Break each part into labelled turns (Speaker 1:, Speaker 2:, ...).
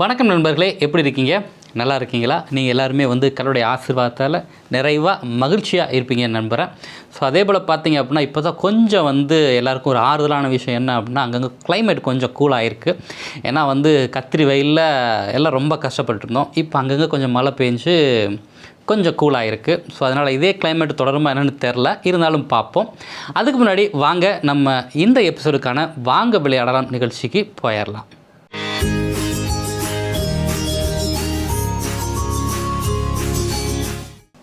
Speaker 1: வணக்கம் நண்பர்களே எப்படி இருக்கீங்க? நல்லா இருக்கீங்களா? நீங்கள் எல்லாருமே வந்து கடவுளுடைய ஆசீர்வாதத்தால் நிறைவாக மகிழ்ச்சியாக இருப்பீங்க நம்புகிறேன் ஸோ அதே போல் பார்த்தீங்க அப்படின்னா இப்போ தான் கொஞ்சம் வந்து எல்லாருக்கும் ஒரு ஆறுதலான விஷயம் என்ன அப்படின்னா அங்கங்கே கிளைமேட் கொஞ்சம் கூலாக இருக்குது ஏன்னா வந்து கத்திரி வெயிலில் எல்லாம் ரொம்ப கஷ்டப்பட்டுருந்தோம் இப்போ அங்கங்கே கொஞ்சம் மழை பெஞ்சு கொஞ்சம் கூலாக இருக்குது ஸோ அதனால் இதே கிளைமேட் தொடருமா என்னென்னு தெரில இருந்தாலும் பார்ப்போம். அதுக்கு முன்னாடி வாங்க நம்ம இந்த எபிசோடுக்கான வாங்க விளையாடலாம் நிகழ்ச்சிக்கு போயிடலாம்.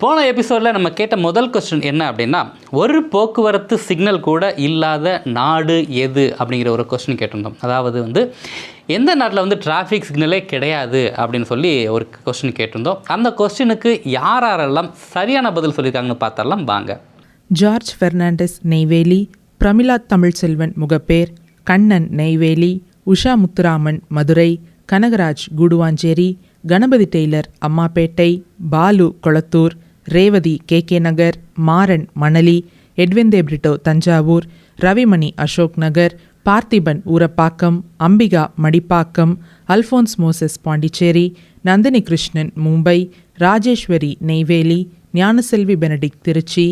Speaker 1: போன எபிசோடில் நம்ம கேட்ட முதல் கொஸ்டின் என்ன அப்படின்னா ஒரு போக்குவரத்து சிக்னல் கூட இல்லாத நாடு எது அப்படிங்கிற ஒரு கொஸ்டின் கேட்டிருந்தோம். அதாவது வந்து எந்த நாட்டில் வந்து டிராஃபிக் சிக்னலே கிடையாது அப்படின்னு சொல்லி ஒரு கொஸ்டின் கேட்டிருந்தோம். அந்த கொஸ்டினுக்கு யார் யாரெல்லாம் சரியான பதில் சொல்லியிருக்காங்கன்னு பார்த்தரலாம் வாங்க.
Speaker 2: George Fernandes Neyveli Pramila Tamilselvan Mugappair Kannan Neyveli Usha Muthuraman Madurai Kanagaraj Guduvancheri Ganapathi tailor Ammapettai Balu Kolathur Revathi K. K. Nagar Maran Manali Edwin Brito Thanjavur Ravimani Ashok Nagar Parthiban Urapakkam Ambika Madipakkam Alphonse Moses Pondicherry Nandhini Krishnan Mumbai Rajeswari Neyveli Gnanaselvi Benedict Trichy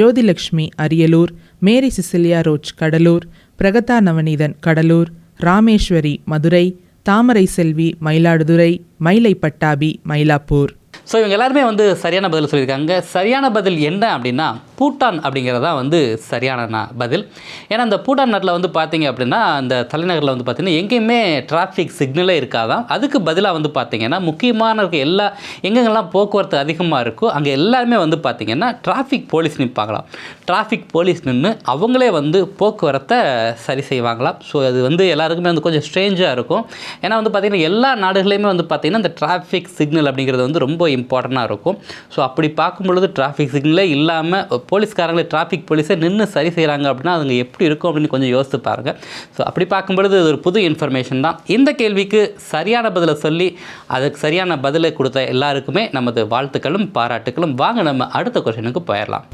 Speaker 2: Jothilakshmi Ariyalur Mary Cecilia Roche Cuddalore Pragatha Navaneethan Cuddalore Rameswari Madurai Thamarai Selvi Mayiladuthurai Mylai Pattabi Mylapore.
Speaker 1: So இவங்க எல்லாருமே வந்து சரியான பதில் சொல்லியிருக்காங்க. சரியான பதில் என்ன அப்படின்னா பூட்டான் அப்படிங்கிறதா வந்து சரியான நா- பதில். ஏன்னா அந்த பூட்டான் நாட்டில் வந்து பார்த்தீங்க அப்படின்னா அந்த தலைநகரில் வந்து பார்த்தீங்கன்னா எங்கேயுமே டிராஃபிக் சிக்னலே இருக்காதான் அதுக்கு பதிலாக வந்து பார்த்திங்கன்னா முக்கியமான இருக்க எல்லா எங்கெங்கெல்லாம் போக்குவரத்து அதிகமாக இருக்கோ அங்கே எல்லாருமே வந்து பார்த்திங்கன்னா டிராஃபிக் போலீஸ் நிற்பாங்களாம் டிராஃபிக் போலீஸ் நின்று அவங்களே வந்து போக்குவரத்தை சரி செய்வாங்களாம். ஸோ அது வந்து எல்லாருக்குமே வந்து கொஞ்சம் ஸ்ட்ரேஞ்சாக இருக்கும். ஏன்னா வந்து பார்த்திங்கன்னா எல்லா நாடுகளையுமே வந்து பார்த்திங்கன்னா இந்த டிராஃபிக் சிக்னல் அப்படிங்கிறது வந்து ரொம்ப இம்பார்ட்டண்ட்டாக இருக்கும். ஸோ அப்படி பார்க்கும் பொழுது டிராஃபிக் சிக்னலே இல்லாமல் போலீஸ்காரங்களே டிராஃபிக் போலீஸே நின்று சரி செய்கிறாங்க அப்படின்னா அதுங்க எப்படி இருக்கும் அப்படின்னு கொஞ்சம் யோசித்து பாருங்கள் ஸோ அப்படி பார்க்கும்பொழுது இது ஒரு புது இன்ஃபர்மேஷன் தான். இந்த கேள்விக்கு சரியான பதிலை சொல்லி அதுக்கு சரியான பதிலை கொடுத்த எல்லாருக்குமே நமது வாழ்த்துக்களும் பாராட்டுக்களும். வாங்க நம்ம அடுத்த கொஷனுக்கு போயிடலாம்.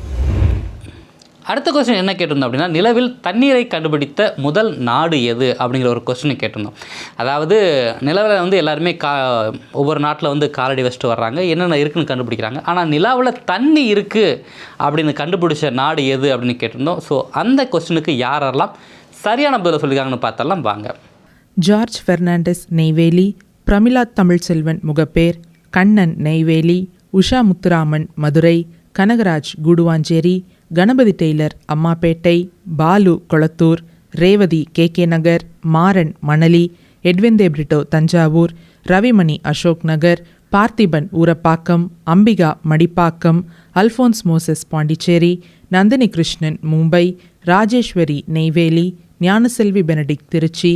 Speaker 1: அடுத்த கொஸ்டின் என்ன கேட்டிருந்தோம் அப்படின்னா நிலவில் தண்ணீரை கண்டுபிடித்த முதல் நாடு எது? அப்படிங்கிற ஒரு கொஸ்டினை கேட்டிருந்தோம். அதாவது நிலவில் வந்து எல்லாருமே கா ஒவ்வொரு நாட்டில் வந்து காலடி வச்சுட்டு வர்றாங்க. என்னென்ன இருக்குன்னு கண்டுபிடிக்கிறாங்க. ஆனால் நிலாவில் தண்ணி இருக்குது அப்படின்னு கண்டுபிடிச்ச நாடு எது அப்படின்னு கேட்டிருந்தோம். ஸோ அந்த கொஸ்டினுக்கு யாரெல்லாம் சரியான பதிலை சொல்லியிருக்காங்கன்னு பார்த்தெல்லாம் வாங்க.
Speaker 2: George Fernandes Neyveli Pramila Tamilselvan Mugappair Kannan Neyveli Usha Muthuraman Madurai Kanagaraj Guduvancheri Ganapathi tailor Ammapettai Balu Kolathur Revathi K. K. Nagar Maran Manali Edwin Brito Thanjavur Ravimani Ashok Nagar Parthiban Urapakkam Ambika Madipakkam Alphonse Moses Pondicherry Nandhini Krishnan Mumbai Rajeswari Neyveli Gnanaselvi Benedict Trichy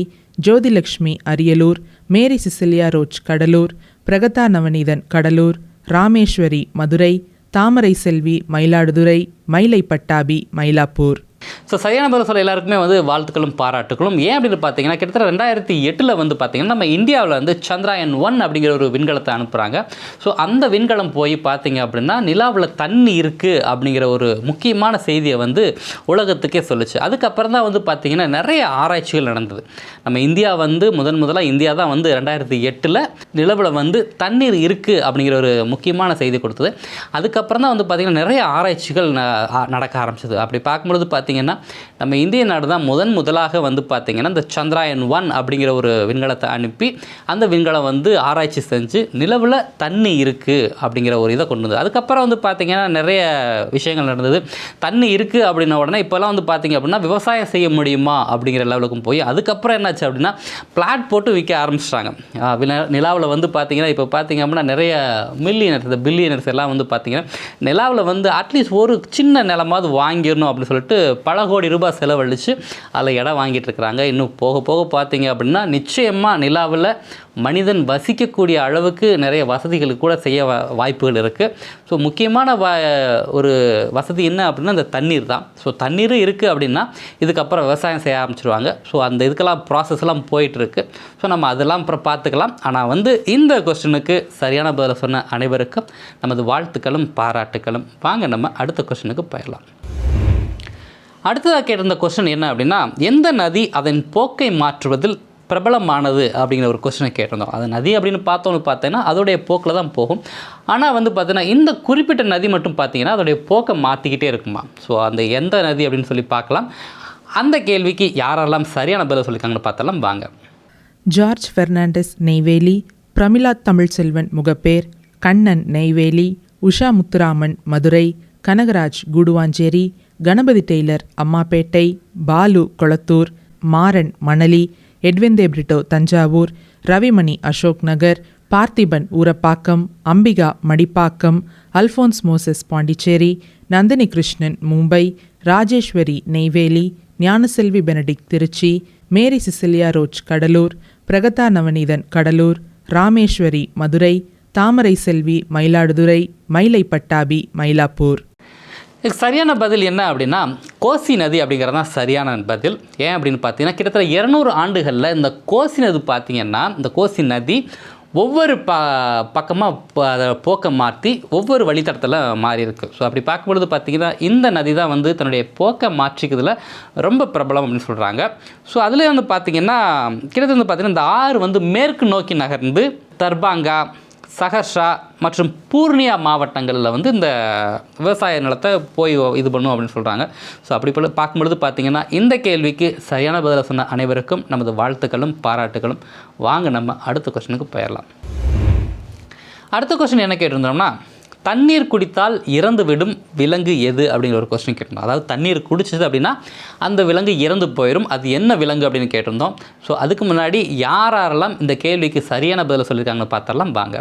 Speaker 2: Jothilakshmi Ariyalur Mary Cecilia Roche Cuddalore Pragatha Navaneethan Cuddalore Rameswari Madurai Thamarai Selvi Mayiladuthurai Mylai Pattabi Mylapore.
Speaker 1: So சரியான பதில் சொல்ல எல்லாருக்குமே வந்து வாழ்த்துக்களும் பாராட்டுகளும் ஏன் அப்படின்னு பார்த்தீங்கன்னா கிட்டத்தட்ட ரெண்டாயிரத்தி எட்டில் வந்து பார்த்தீங்கன்னா நம்ம இந்தியாவில் வந்து சந்திராயன் ஒன் அப்படிங்கிற ஒரு விண்கலத்தை அனுப்புகிறாங்க ஸோ அந்த விண்கலம் போய் பார்த்தீங்க அப்படின்னா நிலாவில் தண்ணி இருக்குது அப்படிங்கிற ஒரு முக்கியமான செய்தியை வந்து உலகத்துக்கே சொல்லுச்சு. அதுக்கப்புறம் தான் வந்து பார்த்தீங்கன்னா நிறைய ஆராய்ச்சிகள் நடந்தது. நம்ம இந்தியா வந்து முதன் முதலாக இந்தியா தான் வந்து ரெண்டாயிரத்தி எட்டில் நிலவில் வந்து தண்ணீர் இருக்குது அப்படிங்கிற ஒரு முக்கியமான செய்தி கொடுத்தது. அதுக்கப்புறம் தான் வந்து பார்த்திங்கன்னா நிறைய ஆராய்ச்சிகள் ந- நடக்க ஆரம்பிச்சது. அப்படி பார்க்கும்பொழுது பார்த்திங்கன்னா நம்ம இந்திய நாடு தான் முதன் முதலாக வந்து பார்த்திங்கன்னா இந்த சந்திராயன் ஒன் அப்படிங்கிற ஒரு விண்கலத்தை அனுப்பி அந்த விண்கலம் வந்து ஆராய்ச்சி செஞ்சு நிலவில் தண்ணி இருக்குது அப்படிங்கிற ஒரு இதை கொண்டு வந்தது. அதுக்கப்புறம் வந்து பார்த்திங்கன்னா நிறைய விஷயங்கள் நடந்தது. தண்ணி இருக்குது அப்படின்ன உடனே இப்போல்லாம் வந்து பார்த்திங்க அப்படின்னா விவசாயம் செய்ய முடியுமா அப்படிங்கிற லெவலுக்கும் போய் அதுக்கப்புறம் என்னாச்சு அப்படின்னா பிளாட் போட்டு விற்க ஆரம்பிச்சிட்டாங்க. நிலாவில் வந்து பார்த்திங்கன்னா இப்போ பார்த்திங்க அப்படின்னா நிறைய மில்லியனர்ஸ் பில்லியனர்ஸ் எல்லாம் வந்து பார்த்திங்கன்னா நிலாவில் வந்து அட்லீஸ்ட் ஒரு சின்ன நிலமாவது வாங்கிடணும் அப்படின்னு சொல்லிட்டு பல கோடி ரூபாய் செலவழித்து அதில் இடம் வாங்கிட்டு இருக்கிறாங்க இன்னும் போக போக பார்த்தீங்க அப்படின்னா நிச்சயமாக நிலாவில் மனிதன் வசிக்கக்கூடிய அளவுக்கு நிறைய வசதிகள் கூட செய்ய வா- வாய்ப்புகள் இருக்குது ஸோ முக்கியமான வ ஒரு வசதி என்ன அப்படின்னா இந்த தண்ணீர் தான். ஸோ தண்ணீரும் இருக்குது அப்படின்னா இதுக்கப்புறம் விவசாயம் செய்ய ஆரம்பிச்சிருவாங்க. ஸோ அந்த இதுக்கெல்லாம் ப்ராசஸ்லாம் போயிட்டுருக்கு. ஸோ நம்ம அதெல்லாம் அப்புறம் பார்த்துக்கலாம். ஆனால் வந்து இந்த கொஸ்டினுக்கு சரியான பதில் சொன்ன அனைவருக்கும் நமது வாழ்த்துக்களும் பாராட்டுக்களும். வாங்க நம்ம அடுத்த கொஸ்டினுக்கு போயிடலாம். அடுத்ததாக கேட்டிருந்த கொஸ்டின் என்ன அப்படின்னா எந்த நதி அதன் போக்கை மாற்றுவதில் பிரபலமானது அப்படிங்கிற ஒரு கொஸ்டினை கேட்டிருந்தோம். அது நதி அப்படின்னு பார்த்தோன்னு பார்த்தீங்கன்னா அதோடைய போக்கில் தான் போகும். ஆனால் வந்து பார்த்தீங்கன்னா இந்த குறிப்பிட்ட நதி மட்டும் பார்த்தீங்கன்னா அதோடைய போக்கை மாற்றிக்கிட்டே இருக்குமா? ஸோ அந்த எந்த நதி அப்படின்னு சொல்லி பார்க்கலாம். அந்த கேள்விக்கு யாரெல்லாம் சரியான பதில் சொல்லியிருக்காங்கன்னு பார்த்தாலும் வாங்க.
Speaker 2: George Fernandes Neyveli Pramila Tamilselvan Mugappair Kannan Neyveli Usha Muthuraman Madurai Kanagaraj Guduvancheri Ganapathi tailor Ammapettai Balu Kolathur Maran Manali Edwin Brito Thanjavur Ravimani Ashok Nagar Parthiban Urapakkam Ambika Madipakkam Alphonse Moses Pondicherry Nandhini Krishnan Mumbai Rajeswari Neyveli Gnanaselvi Benedict Trichy Mary Cecilia Roche Cuddalore Pragatha Navaneethan Cuddalore Rameswari Madurai Thamarai Selvi Mayiladuthurai Mylai Pattabi Mylapore.
Speaker 1: இதுக்கு சரியான பதில் என்ன அப்படின்னா கோசி நதி அப்படிங்கிறது தான் சரியான பதில். ஏன் அப்படின்னு பார்த்தீங்கன்னா கிட்டத்தட்ட இரநூறு ஆண்டுகளில் இந்த கோசி நதி பார்த்திங்கன்னா இந்த கோசி நதி ஒவ்வொரு ப பக்கமாக அதை போக்கை மாற்றி ஒவ்வொரு வழித்தடத்தில் மாறியிருக்கு. ஸோ அப்படி பார்க்கும்பொழுது பார்த்திங்கன்னா இந்த நதி தான் வந்து தன்னுடைய போக்கை மாற்றிக்கிறதுல ரொம்ப பிரபலம் அப்படின்னு சொல்கிறாங்க ஸோ அதில் வந்து பார்த்திங்கன்னா கிட்டத்தட்ட வந்து பார்த்தீங்கன்னா இந்த ஆறு வந்து மேற்கு நோக்கி நகர்ந்து தர்பாங்கா சஹர்ஷா மற்றும் பூர்ணியா மாவட்டங்களில் வந்து இந்த விவசாய நிலத்தை போய் இது பண்ணும் அப்படின்னு சொல்கிறாங்க ஸோ அப்படி போல் பார்க்கும்பொழுது பார்த்திங்கன்னா இந்த கேள்விக்கு சரியான பதிலை சொன்ன அனைவருக்கும் நமது வாழ்த்துக்களும் பாராட்டுகளும். வாங்க நம்ம அடுத்த கொஸ்டினுக்கு போயிடலாம் அடுத்த கொஸ்டின் என்ன கேட்டிருந்தோம்னா தண்ணீர் குடித்தால் இறந்து விடும் விலங்கு எது அப்படிங்கிற ஒரு கொஸ்டின் கேட்டிருந்தோம். அதாவது தண்ணீர் குடிச்சது அப்படின்னா அந்த விலங்கு இறந்து போயிடும் அது என்ன விலங்கு அப்படின்னு கேட்டிருந்தோம். ஸோ அதுக்கு முன்னாடி யாரெல்லாம் இந்த கேள்விக்கு சரியான பதிலை சொல்லியிருக்காங்கன்னு பார்த்தரலாம் வாங்க.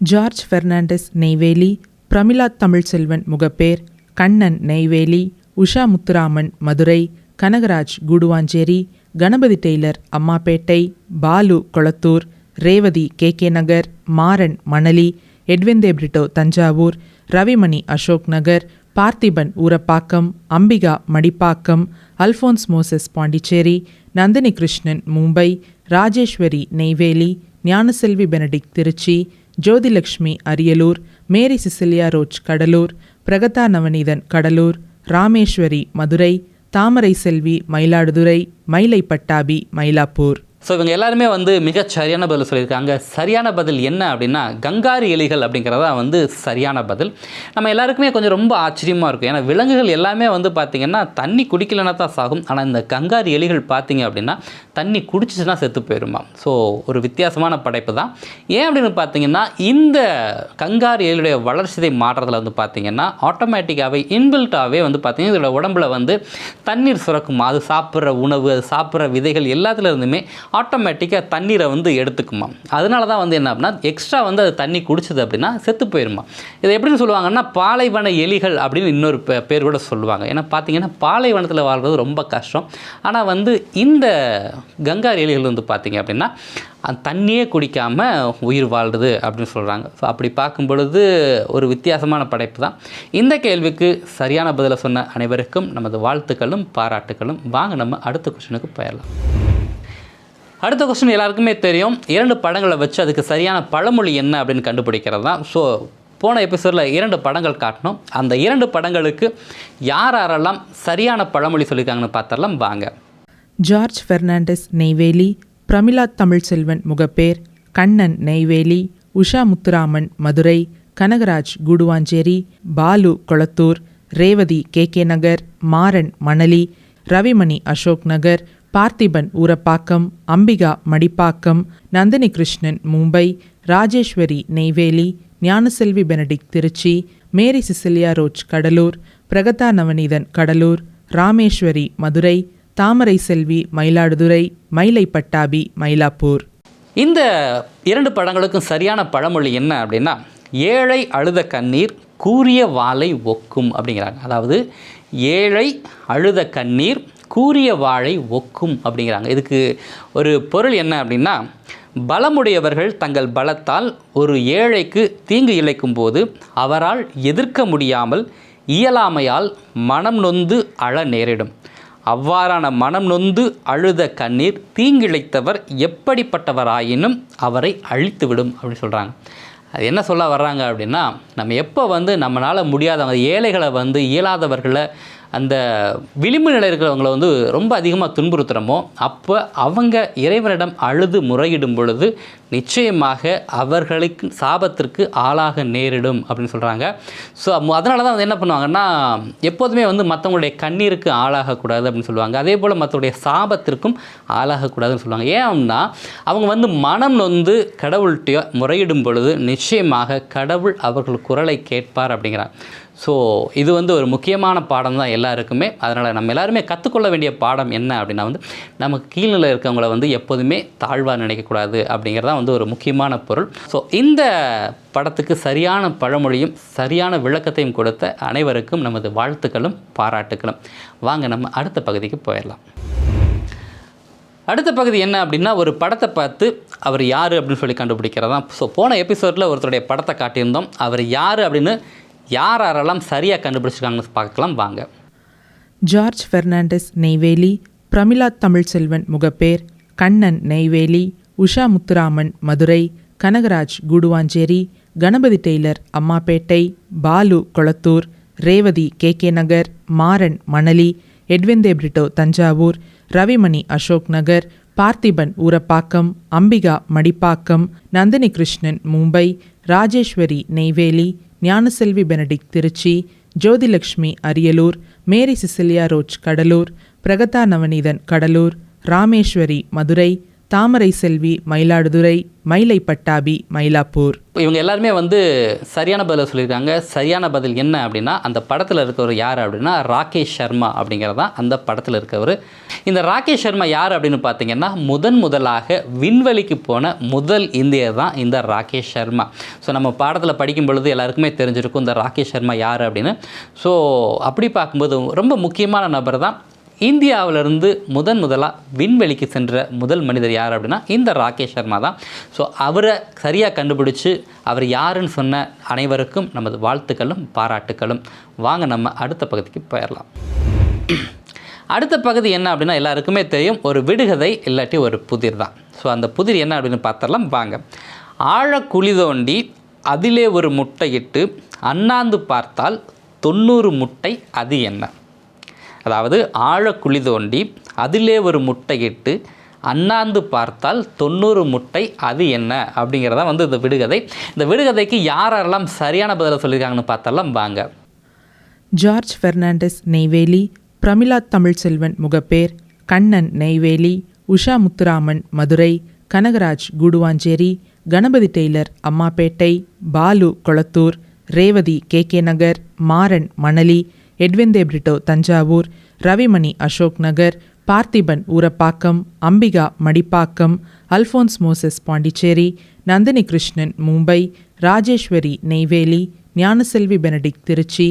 Speaker 2: George Fernandes Neyveli Pramila Tamilselvan Mugappair Kannan Neyveli Usha Muthuraman Madurai Kanagaraj Guduvancheri Ganapathi tailor Ammapettai Balu Kolathur Revathi K K Nagar Maran Manali Edwin Brito Thanjavur Ravimani Ashok Nagar Parthiban Urapakkam Ambika Madipakkam Alphonse Moses Pondicherry Nandhini Krishnan Mumbai Rajeswari Neyveli Gnanaselvi Benedict Trichy Jothilakshmi Ariyalur Mary Cecilia Roche Cuddalore Pragatha Navaneethan Cuddalore Rameswari Madurai Thamarai Selvi Mayiladuthurai Mylai Pattabi Mylapore.
Speaker 1: So இவங்க எல்லாருமே வந்து மிக சரியான பதில் சொல்லியிருக்காங்க. சரியான பதில் என்ன அப்படின்னா கங்காரு எலிகள் அப்படிங்கிறதா வந்து சரியான பதில். நம்ம எல்லாருக்குமே கொஞ்சம் ரொம்ப ஆச்சரியமாக இருக்கும். ஏன்னா விலங்குகள் எல்லாமே வந்து பார்த்திங்கன்னா தண்ணி குடிக்கலனா தான் சாகும். ஆனால் இந்த கங்காரு எலிகள் பார்த்திங்க அப்படின்னா தண்ணி குடிச்சிச்சுன்னா செத்து போயிடுமா ஸோ ஒரு வித்தியாசமான படைப்பு தான். ஏன் அப்படின்னு பார்த்தீங்கன்னா இந்த கங்காரு எலியுடைய வளர்ச்சிதை மாற்றத்தில் வந்து பார்த்திங்கன்னா ஆட்டோமேட்டிக்காகவே இன்பில்ட்டாகவே வந்து பார்த்திங்கன்னா இதோட உடம்புல வந்து தண்ணீர் சுரக்குமா? அது சாப்பிட்ற உணவு அது சாப்பிட்ற விதைகள் எல்லாத்துலேருந்துமே ஆட்டோமேட்டிக்காக தண்ணீரை வந்து எடுத்துக்குமா. அதனால தான் வந்து என்ன அப்படின்னா எக்ஸ்ட்ரா வந்து அது தண்ணி குடிச்சது அப்படின்னா செத்து போயிருமா. இதை எப்படின்னு சொல்லுவாங்கன்னா பாலைவன எலிகள் அப்படின்னு இன்னொரு பேர் கூட சொல்லுவாங்க. ஏன்னா பார்த்தீங்கன்னா பாலைவனத்தில் வாழ்றது ரொம்ப கஷ்டம். ஆனால் வந்து இந்த கங்கார் எலிகள் வந்து பார்த்தீங்க அப்படின்னா அந்த தண்ணியே குடிக்காமல் உயிர் வாழ்றது அப்படின்னு சொல்கிறாங்க ஸோ அப்படி பார்க்கும் பொழுது ஒரு வித்தியாசமான படைப்பு தான். இந்த கேள்விக்கு சரியான பதிலை சொன்ன அனைவருக்கும் நமது வாழ்த்துக்களும் பாராட்டுகளும் வாங்க நம்ம அடுத்த கொஸ்டினுக்கு போயிடலாம். அடுத்த கொஸ்டின் எல்லாருக்குமே தெரியும். இரண்டு படங்களை வச்சு அதுக்கு சரியான பழமொழி என்ன அப்படின்னு கண்டுபிடிக்கிறது தான். ஸோ போன எபிசோடில் இரண்டு படங்கள் காட்டணும். அந்த இரண்டு படங்களுக்கு யார் யாரெல்லாம் சரியான பழமொழி சொல்லியிருக்காங்கன்னு பார்த்தரலாம் வாங்க.
Speaker 2: George Fernandes Neyveli Pramila Tamilselvan Mugappair Kannan Neyveli Usha Muthuraman Madurai Kanagaraj Guduvancheri Balu Kolathur Revathi K K Nagar Maran Manali Ravimani Ashok Nagar Parthiban Urapakkam Ambika Madipakkam Nandhini Krishnan Mumbai Rajeswari Neyveli Gnanaselvi Benedict Trichy Mary Cecilia Roche Cuddalore Pragatha Navaneethan Cuddalore Rameswari Madurai Thamarai Selvi Mayiladuthurai Mylai Pattabi Mylapore.
Speaker 1: இந்த இரண்டு படங்களுக்கும் சரியான பழமொழி என்ன அப்படின்னா ஏழை அழுத கண்ணீர் கூறிய வாளை ஒக்கும் அப்படிங்கிறாங்க. அதாவது ஏழை அழுத கண்ணீர் கூரிய வாழை ஒக்கும் அப்படிங்கிறாங்க. இதுக்கு ஒரு பொருள் என்ன அப்படின்னா பலமுடையவர்கள் தங்கள் பலத்தால் ஒரு ஏழைக்கு தீங்கு இழைக்கும் போது அவரால் எதிர்க்க முடியாமல் இயலாமையால் மனம் நொந்து அழ நேரிடும். அவ்வாறான மனம் நொந்து அழுத கண்ணீர் தீங்கிழைத்தவர் எப்படிப்பட்டவராயினும் அவரை அழித்துவிடும் அப்படின்னு சொல்கிறாங்க அது என்ன சொல்ல வர்றாங்க அப்படின்னா நம்ம எப்போ வந்து நம்மளால் முடியாதவங்க ஏழைகளை வந்து இயலாதவர்களை அந்த விளிம்பு நிலை இருக்கிறவங்கள வந்து ரொம்ப அதிகமாக துன்புறுத்துகிறோமோ அப்போ அவங்க இறைவனிடம் அழுது முறையிடும் பொழுது நிச்சயமாக அவர்களுக்கு சாபத்திற்கு ஆளாக நேரிடும் அப்படின்னு சொல்கிறாங்க ஸோ அதனால தான் வந்து என்ன பண்ணுவாங்கன்னா எப்போதுமே வந்து மற்றவங்களுடைய கண்ணீருக்கு ஆளாகக்கூடாது அப்படின்னு சொல்லுவாங்க. அதே போல் மற்றவருடைய சாபத்திற்கும் ஆளாகக்கூடாதுன்னு சொல்லுவாங்க. ஏன் அப்படின்னா அவங்க வந்து மனம் நொந்து கடவுள்கிட்ட முறையிடும் பொழுது நிச்சயமாக கடவுள் அவர்கள் குரலை கேட்பார் அப்படிங்கிறாங்க ஸோ இது வந்து ஒரு முக்கியமான பாடம் தான் எல்லாருக்குமே. அதனால் நம்ம எல்லாருமே கற்றுக்கொள்ள வேண்டிய பாடம் என்ன அப்படின்னா வந்து நமக்கு கீழ்நிலை இருக்கவங்கள வந்து எப்போதுமே தாழ்வாக நினைக்கக்கூடாது அப்படிங்கிறது தான் வந்து ஒரு முக்கியமான பொருள். ஸோ இந்த படத்துக்கு சரியான பழமொழியும் சரியான விளக்கத்தையும் கொடுத்த அனைவருக்கும் நமது வாழ்த்துக்களும் பாராட்டுக்களும். வாங்க நம்ம அடுத்த பகுதிக்கு போயிடலாம். அடுத்த பகுதி என்ன அப்படின்னா ஒரு படத்தை பார்த்து அவர் யார் அப்படின்னு சொல்லி கண்டுபிடிக்கிறதா ஸோ போன எபிசோடில் ஒருத்தருடைய படத்தை காட்டியிருந்தோம். அவர் யார் அப்படின்னு யார் யாரெல்லாம் சரியாக கண்டுபிடிச்சிருக்காங்கன்னு பார்க்கலாம் வாங்க.
Speaker 2: George Fernandes Neyveli Pramila Tamilselvan Mugappair Kannan Neyveli Usha Muthuraman Madurai Kanagaraj Guduvancheri Ganapathi tailor Ammapettai Balu Kolathur Revathi K K Nagar Maran Manali Edwin de Brito Thanjavur Ravimani Ashok Nagar Parthiban Urapakkam Ambika Madipakkam Nandhini Krishnan Mumbai Rajeswari Neyveli Gnanaselvi Benedict Trichy Jothilakshmi Ariyalur Mary Cecilia Roche Cuddalore Pragatha Navaneethan Cuddalore Rameswari Madurai Thamarai Selvi Mayiladuthurai Mylai Pattabi Mylapore.
Speaker 1: இவங்க எல்லாருமே வந்து சரியான பதில் சொல்லியிருக்காங்க. சரியான பதில் என்ன அப்படின்னா அந்த படத்தில் இருக்கவர் யார் அப்படின்னா ராகேஷ் சர்மா அப்படிங்கிறது தான் அந்த படத்தில் இருக்கவர். இந்த ராகேஷ் சர்மா யார் அப்படின்னு பார்த்தீங்கன்னா முதன் முதலாக விண்வெளிக்கு போன முதல் இந்தியர் தான் இந்த ராகேஷ் சர்மா. ஸோ நம்ம பாடத்தில் படிக்கும் பொழுது எல்லாருக்குமே தெரிஞ்சிருக்கும் இந்த ராகேஷ் சர்மா யார் அப்படின்னு. ஸோ அப்படி பார்க்கும்போது ரொம்ப முக்கியமான நபர் தான் இந்தியாவிலிருந்து முதன் முதலாக விண்வெளிக்கு சென்ற முதல் மனிதர் யார் அப்படின்னா இந்த ராகேஷ் சர்மா தான். ஸோ அவரை சரியாக கண்டுபிடிச்சு அவர் யாருன்னு சொன்ன அனைவருக்கும் நமது வாழ்த்துக்களும் பாராட்டுக்களும். வாங்க நம்ம அடுத்த பகுதிக்கு போயிடலாம். அடுத்த பகுதி என்ன அப்படின்னா எல்லாருக்குமே தெரியும் ஒரு விடுகதை இல்லாட்டி ஒரு புதிர் தான். ஸோ அந்த புதிர் என்ன அப்படின்னு பார்த்தரலாம் வாங்க. ஆழ குழி தோண்டி அதிலே ஒரு முட்டையிட்டு அண்ணாந்து பார்த்தால் தொண்ணூறு முட்டை அது என்ன? அதாவது ஆழ குழி தோண்டி அதிலே ஒரு முட்டையிட்டு அண்ணாந்து பார்த்தால் தொண்ணூறு முட்டை அது என்ன? அப்படிங்கிறதா வந்து இந்த விடுகதை. இந்த விடுகதைக்கு யாரெல்லாம் சரியான பதிலை சொல்லியிருக்காங்கன்னு பார்த்தாலாம் வாங்க.
Speaker 2: George Fernandes Neyveli Pramila Tamilselvan Mugappair Kannan Neyveli Usha Muthuraman Madurai Kanagaraj Guduvancheri Ganapathi tailor Ammapettai Balu Kolathur Revathi K K Nagar Maran Manali Edwin de Brito Thanjavur Ravimani Ashok Nagar Parthiban Urapakkam Ambika Madipakkam Alphonse Moses Pondicherry Nandhini Krishnan Mumbai Rajeswari Neyveli Gnanaselvi Benedict Trichy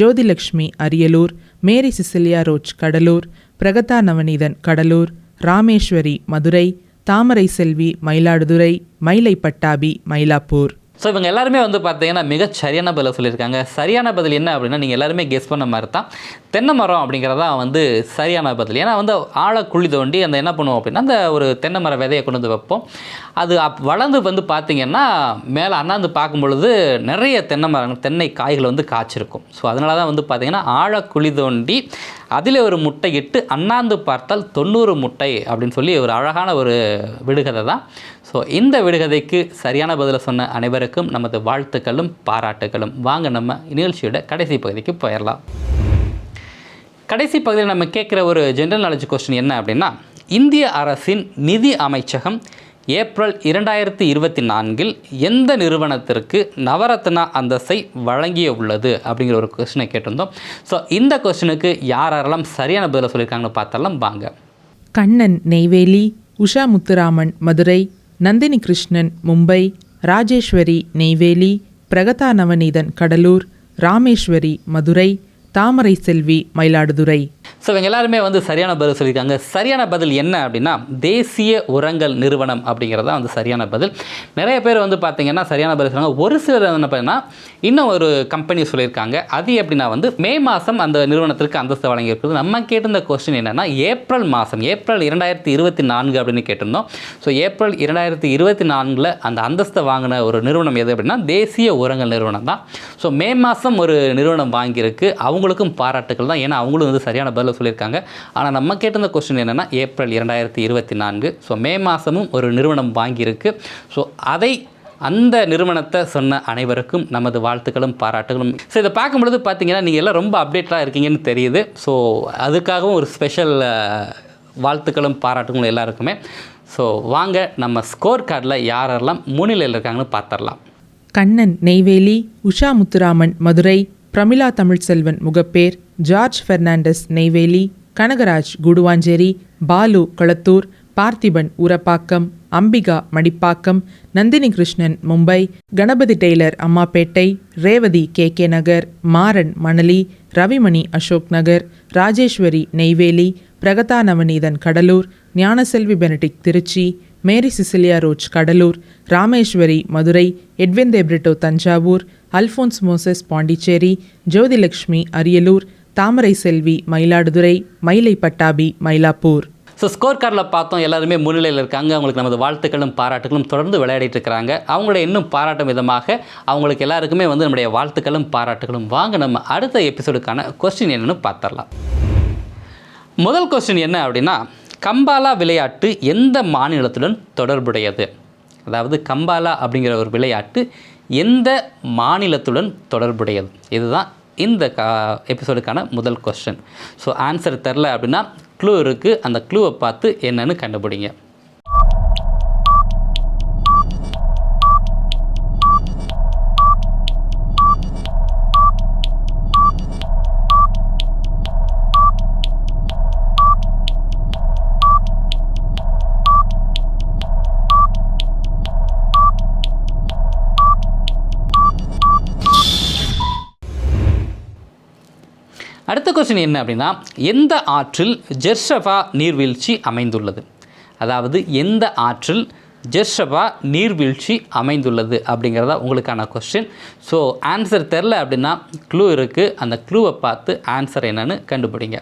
Speaker 2: Jothilakshmi Ariyalur Mary Cecilia Roche Cuddalore Pragatha Navaneethan Cuddalore Rameswari Madurai Thamarai Selvi Mayiladuthurai Mylai Pattabi Mylapore.
Speaker 1: So இவங்க எல்லாருமே வந்து பார்த்தீங்கன்னா மிக சரியான பதில் சொல்லியிருக்காங்க. சரியான பதில் என்ன அப்படின்னா நீங்கள் எல்லாருமே கெஸ் பண்ண மாதிரி தான் தென்னை மரம் அப்படிங்கிறதா வந்து சரியான பதில். ஏன்னா வந்து ஆழ குழி தோண்டி அந்த என்ன பண்ணுவோம் அப்படின்னா அந்த ஒரு தென்னை மர விதையை கொண்டு வந்து வைப்போம். அது அப் வளர்ந்து வந்து பார்த்திங்கன்னா மேலே அண்ணாந்து பார்க்கும் பொழுது நிறைய தென்னை மரங்கள் தென்னை காய்கள் வந்து காய்ச்சிருக்கும். ஸோ அதனால தான் வந்து பார்த்திங்கன்னா ஆழ குழி தோண்டி அதில் ஒரு முட்டை இட்டு அண்ணாந்து பார்த்தால் தொண்ணூறு முட்டை அப்படின்னு சொல்லி ஒரு அழகான ஒரு விடுகதை தான். ஸோ இந்த விடுகதைக்கு சரியான பதிலை சொன்ன அனைவருக்கும் நமது வாழ்த்துக்களும் பாராட்டுகளும். வாங்க நம்ம நிகழ்ச்சியோட கடைசி பகுதிக்கு போயிடலாம். கடைசி பகுதியில் நம்ம கேட்குற ஒரு ஜென்ரல் நாலேஜ் கொஸ்டின் என்ன அப்படின்னா இந்திய அரசின் நிதி அமைச்சகம் ஏப்ரல் இரண்டாயிரத்தி இருபத்தி நான்கில் எந்த நிறுவனத்திற்கு நவரத்னா அந்தஸ்தை வழங்கிய உள்ளது அப்படிங்கிற ஒரு கொஸ்டினை கேட்டிருந்தோம். ஸோ இந்த கொஸ்டினுக்கு யார் யாரெல்லாம் சரியான பதிலை சொல்லியிருக்காங்கன்னு பார்த்தாலும் வாங்க.
Speaker 2: கண்ணன் நெய்வேலி உஷா முத்துராமன் மதுரை நந்தினி கிருஷ்ணன் மும்பை ராஜேஸ்வரி நெய்வேலி பிரகதா நவநீதன் கடலூர் ராமேஸ்வரி மதுரை தாமரை செல்வி மயிலாடுதுறை.
Speaker 1: ஸோ இவங்க எல்லாருமே வந்து சரியான பதில் சொல்லியிருக்காங்க. சரியான பதில் என்ன அப்படின்னா தேசிய உரங்கள் நிறுவனம் அப்படிங்கிறதா வந்து சரியான பதில். நிறைய பேர் வந்து பார்த்திங்கன்னா சரியான பதில் சொல்லுவாங்க ஒரு சிலர் என்ன பண்ணா இன்னும் ஒரு கம்பெனி சொல்லியிருக்காங்க. அது எப்படின்னா வந்து மே மாதம் அந்த நிறுவனத்திற்கு அந்தஸ்து வழங்கியிருக்குது நம்ம கேட்டிருந்த கொஸ்டின் என்னென்னா ஏப்ரல் மாதம் ஏப்ரல் இரண்டாயிரத்தி இருபத்தி நான்கு அப்படின்னு கேட்டிருந்தோம். ஸோ ஏப்ரல் இரண்டாயிரத்தி இருபத்தி நான்கில் அந்த அந்தஸ்தை வாங்கின ஒரு நிறுவனம் எது அப்படின்னா தேசிய உரங்கள் நிறுவனம் தான். ஸோ மே மாதம் ஒரு நிறுவனம் வாங்கியிருக்கு. அவங்களுக்கும் பாராட்டுக்கள் தான். ஏன்னா அவங்களும் வந்து சரியான பதில் சொல்லியிருக்காங்க. ஆனால் நம்ம கேட்டிருந்த கொஸ்டின் என்னென்னா ஏப்ரல் இரண்டாயிரத்தி இருபத்தி நான்கு. ஸோ மே மாதமும் ஒரு நிறுவனம் வாங்கியிருக்கு. ஸோ அதை அந்த நிறுவனத்தை சொன்ன அனைவருக்கும் நமது வாழ்த்துக்களும் பாராட்டுகளும். ஸோ இதை பார்க்கும்பொழுது பார்த்தீங்கன்னா நீங்கள் எல்லாம் ரொம்ப அப்டேட்டாக இருக்கீங்கன்னு தெரியுது. ஸோ அதுக்காகவும் ஒரு ஸ்பெஷல் வாழ்த்துக்களும் பாராட்டுகளும் எல்லாருக்குமே. ஸோ வாங்க நம்ம ஸ்கோர் கார்டில் யாரெல்லாம் முன்னிலையில் இருக்காங்கன்னு பார்த்துடலாம்.
Speaker 2: Kannan Neyveli Usha Muthuraman Madurai. Pramila Tamilselvan Mugappair George Fernandes Neyveli Kanagaraj Guduvancheri Balu Kolathur Parthiban Urapakkam Ambika Madipakkam Nandhini Krishnan Mumbai Ganapathi tailor Ammapettai Revathi K K Nagar Maran Manali Ravimani Ashok Nagar Rajeswari Neyveli Pragatha Navaneethan Cuddalore Gnanaselvi Benedict Trichy Mary Cecilia Roche Cuddalore Rameswari Madurai Edwin de Brito Thanjavur Alphonse Moses Pondicherry Jothilakshmi Ariyalur Thamarai Selvi Mayiladuthurai Mylai Pattabi Mylapore.
Speaker 1: So score கார்டில் பார்த்தோம் எல்லாருமே முன்னிலையில் இருக்காங்க. அவங்களுக்கு நமது வாழ்த்துக்களும் பாராட்டுகளும் தொடர்ந்து விளையாடிட்டு இருக்கிறாங்க. அவங்கள இன்னும் பாராட்டும் விதமாக அவங்களுக்கு எல்லாருக்குமே வந்து நம்முடைய வாழ்த்துக்களும் பாராட்டுகளும் வாங்க. நம்ம அடுத்த எபிசோடுக்கான கொஸ்டின் என்னென்னு பார்த்துடலாம். முதல் கொஸ்டின் என்ன அப்படின்னா கம்பாலா விளையாட்டு எந்த மாநிலத்துடன் தொடர்புடையது? அதாவது கம்பாலா அப்படிங்கிற ஒரு விளையாட்டு எந்த மாநிலத்துடன் தொடர்புடையது? இதுதான் இந்த கா எபிசோடுக்கான முதல் கொஸ்டின் ஸோ ஆன்சர் தெரில அப்படின்னா க்ளூ இருக்குது அந்த க்ளூவை பார்த்து என்னென்னு கண்டுபிடிங்க. அடுத்த கொஸ்டின் என்ன அப்படின்னா எந்த ஆற்றில் ஜெர்ஷபா நீர்வீழ்ச்சி அமைந்துள்ளது? அதாவது எந்த ஆற்றில் ஜெர்ஷபா நீர்வீழ்ச்சி அமைந்துள்ளது அப்படிங்கிறதா உங்களுக்கான கொஸ்டின் ஸோ ஆன்சர் தெரில அப்படின்னா க்ளூ இருக்குது அந்த க்ளூவை பார்த்து ஆன்சர் என்னென்னு கண்டுபிடிங்க.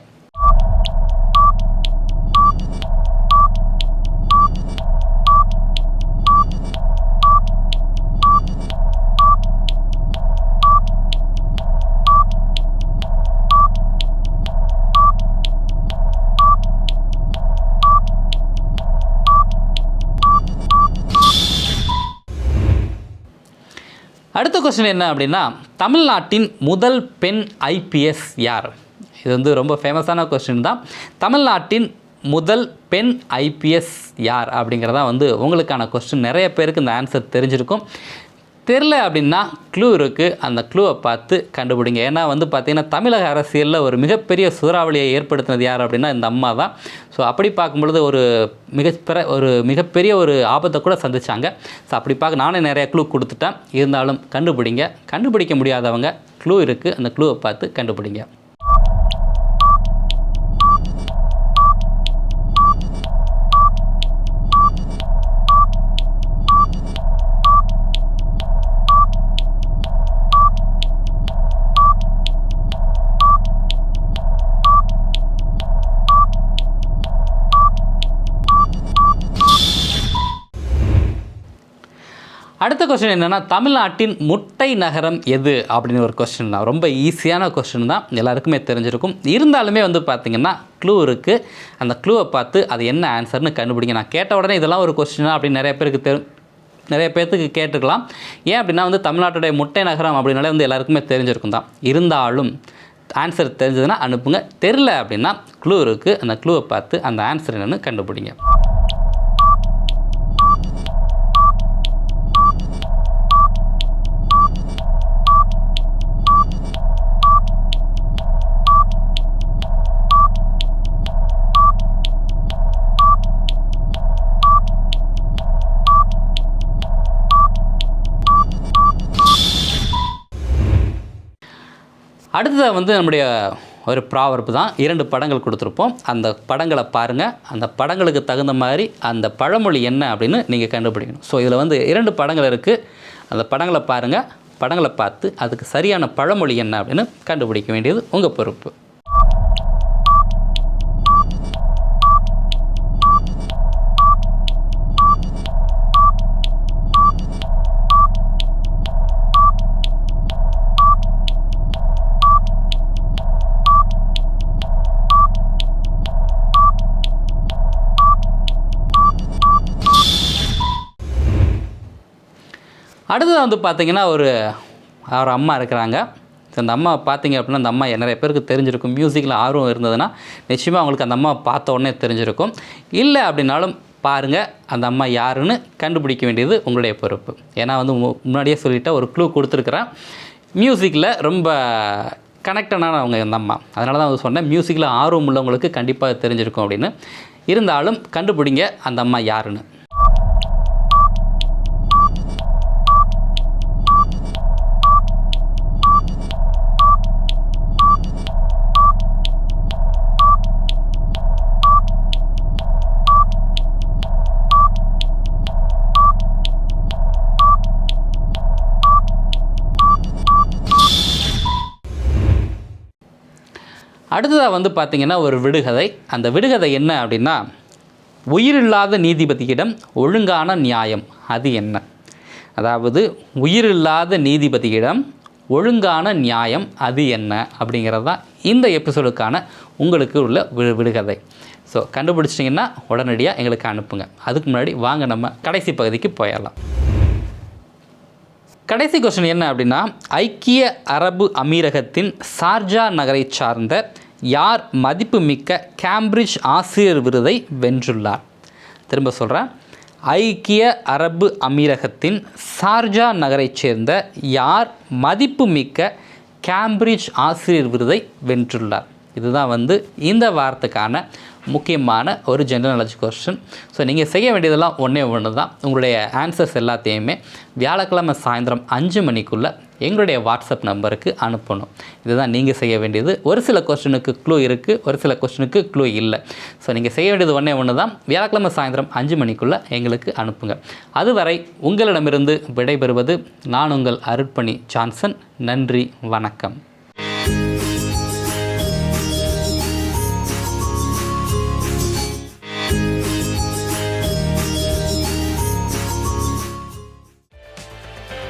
Speaker 1: அடுத்த கொஸ்டின் என்ன அப்படின்னா தமிழ்நாட்டின் முதல் பெண் ஐபிஎஸ் யார்? இது வந்து ரொம்ப ஃபேமஸான கொஸ்டின் தான். தமிழ்நாட்டின் முதல் பெண் ஐபிஎஸ் யார் அப்படிங்கிறதா வந்து உங்களுக்கான கொஸ்டின் நிறைய பேருக்கு இந்த ஆன்சர் தெரிஞ்சிருக்கும். தெரில அப்படின்னா க்ளூ இருக்குது அந்த க்ளூவை பார்த்து கண்டுபிடிங்க. ஏன்னா வந்து பார்த்திங்கன்னா தமிழக அரசியலில் ஒரு மிகப்பெரிய சூறாவளியை ஏற்படுத்தினது யார் அப்படின்னா இந்த அம்மா தான். ஸோ அப்படி பார்க்கும்பொழுது ஒரு மிகப்பெற ஒரு மிகப்பெரிய ஒரு ஆபத்தை கூட சந்திச்சாங்க. ஸோ அப்படி பார்க்க நானே நிறைய க்ளூ கொடுத்துட்டேன். இருந்தாலும் கண்டுபிடிங்க. கண்டுபிடிக்க முடியாதவங்க க்ளூ இருக்குது அந்த க்ளூவை பார்த்து கண்டுபிடிங்க அடுத்த கொஸ்டின் என்னென்னா தமிழ்நாட்டின் முட்டை நகரம் எது? அப்படின்னு ஒரு கொஸ்டின் தான். ரொம்ப ஈஸியான கொஸ்டின் தான். எல்லாருக்குமே தெரிஞ்சிருக்கும். இருந்தாலுமே வந்து பார்த்திங்கன்னா க்ளூ இருக்குது அந்த க்ளூவை பார்த்து அது என்ன ஆன்சர்னு கண்டுபிடிங்க. நான் கேட்ட உடனே இதெல்லாம் ஒரு கொஸ்டினா அப்படின்னு நிறைய பேருக்கு தெரி நிறைய பேர்த்துக்கு கேட்டுக்கலாம். ஏன் அப்படின்னா வந்து தமிழ்நாட்டுடைய முட்டை நகரம் அப்படின்னாலே வந்து எல்லாருக்குமே தெரிஞ்சிருக்கும் தான். இருந்தாலும் ஆன்சர் தெரிஞ்சதுன்னா அனுப்புங்க. தெரில அப்படின்னா க்ளூ இருக்குது அந்த க்ளூவை பார்த்து அந்த ஆன்சர் என்னென்னு கண்டுபிடிங்க. அடுத்ததாக வந்து நம்முடைய ஒரு ப்ராவர்ப்பு தான். இரண்டு படங்கள் கொடுத்துருப்போம். அந்த படங்களை பாருங்கள் அந்த படங்களுக்கு தகுந்த மாதிரி அந்த பழமொழி என்ன அப்படின்னு நீங்கள் கண்டுபிடிக்கணும். ஸோ இதில் வந்து இரண்டு படங்கள் இருக்குது அந்த படங்களை பாருங்கள் படங்களை பார்த்து அதுக்கு சரியான பழமொழி என்ன அப்படின்னு கண்டுபிடிக்க வேண்டியது உங்கள் பொறுப்பு. அடுத்தது வந்து பார்த்திங்கன்னா ஒரு ஒரு அம்மா இருக்கிறாங்க. அந்த அம்மா பார்த்தீங்க அப்படின்னா அந்த அம்மா நிறைய பேருக்கு தெரிஞ்சிருக்கும். மியூசிக்கில் ஆர்வம் இருந்ததுன்னா நிச்சயமாக அவங்களுக்கு அந்த அம்மா பார்த்த உடனே தெரிஞ்சிருக்கும். இல்லை அப்படின்னாலும் பாருங்கள் அந்த அம்மா யாருன்னு கண்டுபிடிக்க வேண்டியது உங்களுடைய பொறுப்பு. ஏன்னா வந்து மு- முன்னாடியே சொல்லிட்டேன் ஒரு க்ளூ கொடுத்துருக்குறேன் மியூசிக்கில் ரொம்ப கனெக்டடான அவங்க அந்த அம்மா. அதனால தான் வந்து சொன்னேன் மியூசிக்கில் ஆர்வம் உள்ளவங்களுக்கு கண்டிப்பாக தெரிஞ்சிருக்கும் அப்படின்னு. இருந்தாலும் கண்டுபிடிங்க அந்த அம்மா யாருன்னு. அடுத்ததாக வந்து பார்த்திங்கன்னா ஒரு விடுகதை. அந்த விடுகதை என்ன அப்படின்னா உயிரில்லாத நீதிபதியிடம் ஒழுங்கான நியாயம். அது என்ன? அதாவது உயிரில்லாத நீதிபதியிடம் ஒழுங்கான நியாயம் அது என்ன? அப்படிங்கிறது தான் இந்த எபிசோடுக்கான உங்களுக்கு உள்ள விடு விடுகதை. ஸோ கண்டுபிடிச்சிட்டிங்கன்னா உடனடியாக எங்களுக்கு அனுப்புங்க. அதுக்கு முன்னாடி வாங்க நம்ம கடைசி பகுதிக்கு போயிடலாம். கடைசி கொஸ்டின் என்ன அப்படின்னா ஐக்கிய அரபு அமீரகத்தின் சார்ஜா நகரை சார்ந்த யார் மதிப்புமிக்க கேம்பிரிட்ஜ் ஆசிரியர் விருதை வென்றுள்ளார்? திரும்ப சொல்கிறேன் ஐக்கிய அரபு அமீரகத்தின் சார்ஜா நகரைச் சேர்ந்த யார் மதிப்புமிக்க கேம்பிரிட்ஜ் ஆசிரியர் விருதை வென்றுள்ளார்? இதுதான் வந்து இந்த வாரத்துக்கான முக்கியமான ஒரு ஜென்ரல் நாலேஜ் கொஸ்டின் ஸோ நீங்கள் செய்ய வேண்டியதெல்லாம் ஒன்றே ஒன்று தான் உங்களுடைய ஆன்சர்ஸ் எல்லாத்தையுமே வியாழக்கிழமை சாயந்தரம் அஞ்சு மணிக்குள்ளே எங்களுடைய வாட்ஸ்அப் நம்பருக்கு அனுப்பணும். இதுதான் நீங்கள் செய்ய வேண்டியது. ஒரு சில கொஸ்டினுக்கு க்ளூ இருக்குது ஒரு சில கொஸ்டினுக்கு க்ளூ இல்லை. ஸோ நீங்கள் செய்ய வேண்டியது ஒன்றே ஒன்று தான் வியாழக்கிழமை சாயந்தரம் அஞ்சு மணிக்குள்ளே எங்களுக்கு அனுப்புங்க. அதுவரை உங்களிடமிருந்து விடைபெறுவது நான் உங்கள் அருட்பணி ஜான்சன் நன்றி வணக்கம்.